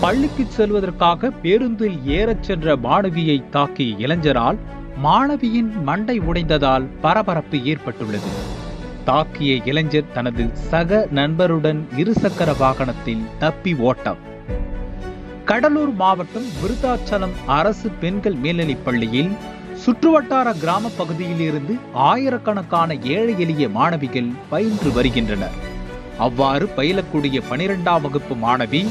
பள்ளிக்கு செல்வதற்காக பேருந்தில் ஏறச் சென்ற மாணவியை தாக்கிய இளைஞரால் மாணவியின் மண்டை உடைந்ததால் பரபரப்பு ஏற்பட்டுள்ளது. தாக்கிய இளைஞர் தனது சக நண்பருடன் இருசக்கர வாகனத்தில் தப்பி ஓட்டம் கடலூர் மாவட்டம் விருதாச்சலம் அரசு பெண்கள் மேல்நிலைப் பள்ளியில் சுற்றுவட்டார கிராம பகுதியில் இருந்து ஆயிரக்கணக்கான ஏழை எளிய மாணவிகள் பயின்று வருகின்றனர். அவ்வாறு பயிலக்கூடிய பனிரெண்டாம் வகுப்பு மாணவி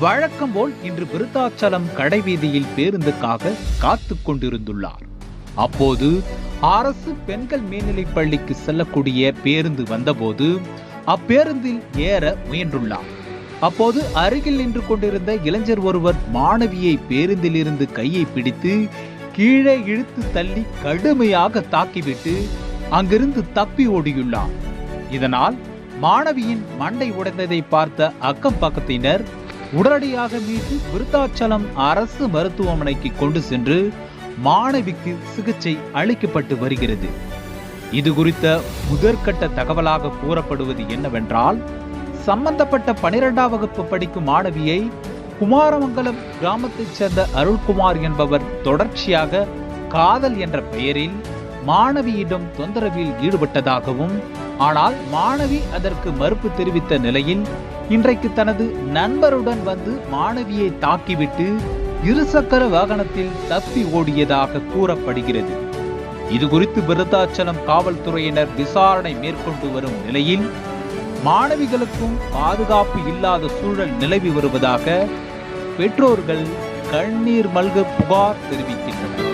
வழக்கம் போல் இன்று விருத்தாச்சலம் கடைவீதியில் பேருந்துக்காக காத்து கொண்டிருந்துள்ளார். அப்போது அரசு பெண்கள் மேல்நிலைப் பள்ளிக்கு செல்லக்கூடிய பேருந்து வந்தபோது அப்பேருந்தில் ஏற முயன்றுள்ளார். அப்போது அருகில் நின்று கொண்டிருந்த இளைஞர் ஒருவர் மாணவியை பேருந்தில் இருந்து கையை பிடித்து கீழே இழுத்து தள்ளி கடுமையாக தாக்கிவிட்டு அங்கிருந்து தப்பி ஓடியுள்ளார். இதனால் மாணவியின் மண்டை உடைந்ததை பார்த்த அக்கம் பக்கத்தினர் உடனடியாக மீட்டு விருத்தாச்சலம் அரசு மருத்துவமனைக்கு கொண்டு சென்று மாணவிக்கு சிகிச்சை அளிக்கப்பட்டு வருகிறது. இது குறித்த முதற்கட்ட தகவலாக கூறப்படுவது என்னவென்றால் சம்பந்தப்பட்ட பனிரெண்டாம் வகுப்பு படிக்கும் மாணவியை குமாரமங்கலம் கிராமத்தைச் சேர்ந்த அருள்குமார் என்பவர் தொடர்ச்சியாக காதல் என்ற பெயரில் மாணவியிடம் தொந்தரவில் ஈடுபட்டதாகவும் ஆனால் மாணவி அதற்கு மறுப்பு தெரிவித்த நிலையில் இன்றைக்கு தனது நண்பருடன் வந்து மாணவியை தாக்கிவிட்டு இருசக்கர வாகனத்தில் தப்பி ஓடியதாக கூறப்படுகிறது. இது குறித்து விருத்தாச்சலம் காவல்துறையினர் விசாரணை மேற்கொண்டு வரும் நிலையில் மாணவிகளுக்கும் பாதுகாப்பு இல்லாத சூழல் நிலவி வருவதாக பெற்றோர்கள் கண்ணீர் மல்க புகார் தெரிவிக்கின்றனர்.